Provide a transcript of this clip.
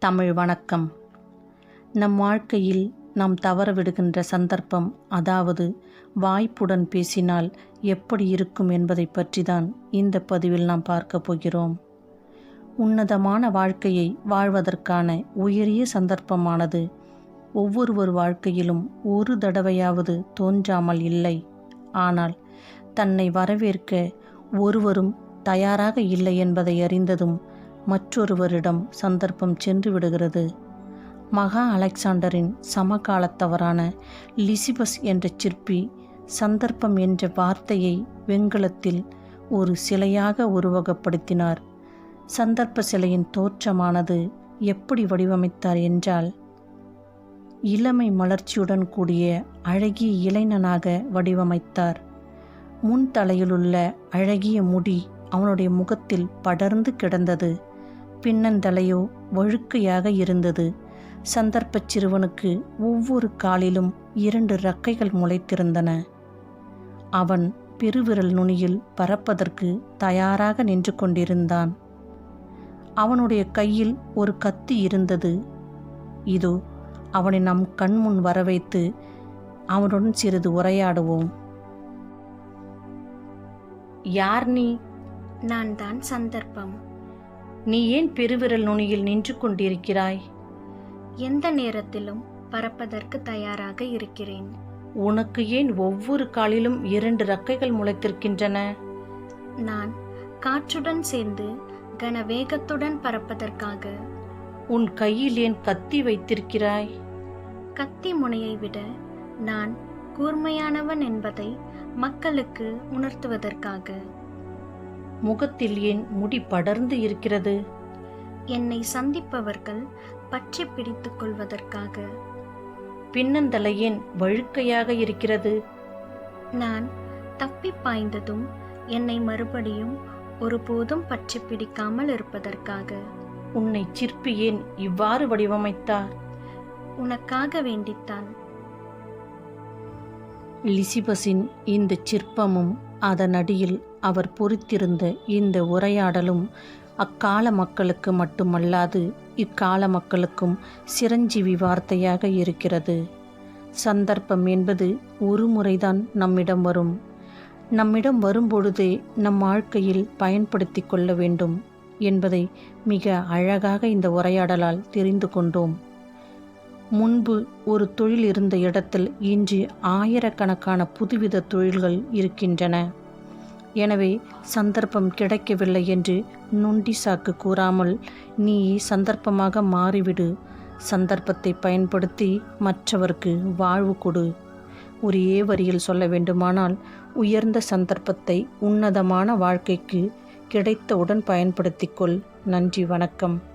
தமிழ் வணக்கம். நம் வாழ்க்கையில் நாம் தவற விடுகின்ற சந்தர்ப்பம் அதாவது வாய்ப்புடன் பேசினால் எப்படி இருக்கும் என்பதை பற்றி தான் இந்த பதிவில் நாம் பார்க்க போகிறோம். உன்னதமான வாழ்க்கையை வாழ்வதற்கான உயரிய சந்தர்ப்பமானது. ஒவ்வொருவர் வாழ்க்கையிலும் ஒரு தடவையாவது தோன்றாமல் இல்லை. ஆனால் தன்னை வரவேற்க ஒருவரும் தயாராக இல்லை என்பதை அறிந்ததும் மற்றொருவரிடம் சந்தர்ப்பம் சென்று விடுகிறது. மகா அலெக்சாண்டரின் சமகாலத்தவரான லிசிபஸ் என்ற சிற்பி சந்தர்ப்பம் என்ற வார்த்தையை வெண்கலத்தில் ஒரு சிலையாக உருவகப்படுத்தினார். சந்தர்ப்ப சிலையின் தோற்றமானது எப்படி வடிவமைத்தார் என்றால் இளமை மலர்ச்சியுடன் கூடிய அழகிய இளைஞனாக வடிவமைத்தார். முன் தலையிலுள்ள அழகிய முடி அவனுடைய முகத்தில் படர்ந்து கிடந்தது. பின்னந்தலையோ வழுக்கையாக இருந்தது. சந்தர்ப்பச் சிறுவனுக்கு ஒவ்வொரு காலிலும் இரண்டு ரக்கைகள் முளைத்திருந்தன. அவன் பெருவிரல் நுனியில் பறப்பதற்கு தயாராக நின்று கொண்டிருந்தான். அவனுடைய கையில் ஒரு கத்தி இருந்தது. இதோ அவனை நம் கண்முன் வரவைத்து அவனுடன் சிறிது உரையாடுவோம். யார் நீ? நான் தான் சந்தர்ப்பம். நீ ஏன் பெருவிரல் நுனியில் நின்று கொண்டிருக்கிறாய்? எந்த நேரத்திலும் பறப்பதற்கு தயாராக இருக்கிறேன். உனக்கு ஏன் ஒவ்வொரு காலிலும் இரண்டு ரக்கைகள் முளைத்திருக்கின்றன? நான் காற்றுடன் சேர்ந்து கனவேகத்துடன் பறப்பதற்காக. உன் கையில் ஏன் கத்தி வைத்திருக்கிறாய்? கத்தி முனையை விட நான் கூர்மையானவன் என்பதை மக்களுக்கு உணர்த்துவதற்காக. முகத்தில் ஏன் முடி படர்ந்து இருக்கிறது? என்னை சந்திப்பவர்கள் பற்றி பிடித்துக் கொள்வதற்காக. பின்னந்தலை ஏன் வழுக்கையாக இருக்கிறது? நான் தப்பி பாய்ந்ததும் என்னை மறுபடியும் ஒருபோதும் பற்றி பிடிக்காமல் இருப்பதற்காக. உன்னை சிற்பி ஏன் இவ்வாறு வடிவமைத்தார்? உனக்காக வேண்டித்தான். லிசிபஸின் இந்த சிற்பமும் அதன் அடியில் அவர் பொறித்திருந்த இந்த உரையாடலும் அக்கால மக்களுக்கு மட்டுமல்லாது இக்கால மக்களுக்கும் சிரஞ்சீவி வார்த்தையாக இருக்கிறது. சந்தர்ப்பம் என்பது ஒரு முறைதான் நம்மிடம் வரும். நம்மிடம் வரும்பொழுதே நம் வாழ்க்கையில் பயன்படுத்தி கொள்ள வேண்டும் என்பதை மிக அழகாக இந்த உரையாடலால் தெரிந்து கொண்டோம். முன்பு ஒரு தொழில் இருந்த இடத்தில் இன்று ஆயிரக்கணக்கான புதுவித தொழில்கள் இருக்கின்றன. எனவே சந்தர்ப்பம் கிடைக்கவில்லை என்று நொண்டி சாக்கு கூறாமல் நீ சந்தர்ப்பமாக மாறிவிடு. சந்தர்ப்பத்தை பயன்படுத்தி மற்றவருக்கு வாழ்வு கொடு. ஒரே வரியில் சொல்ல வேண்டுமானால் உயர்ந்த சந்தர்ப்பத்தை உன்னதமான வாழ்க்கைக்கு கிடைத்தவுடன் பயன்படுத்திக்கொள் நன்றி வணக்கம்.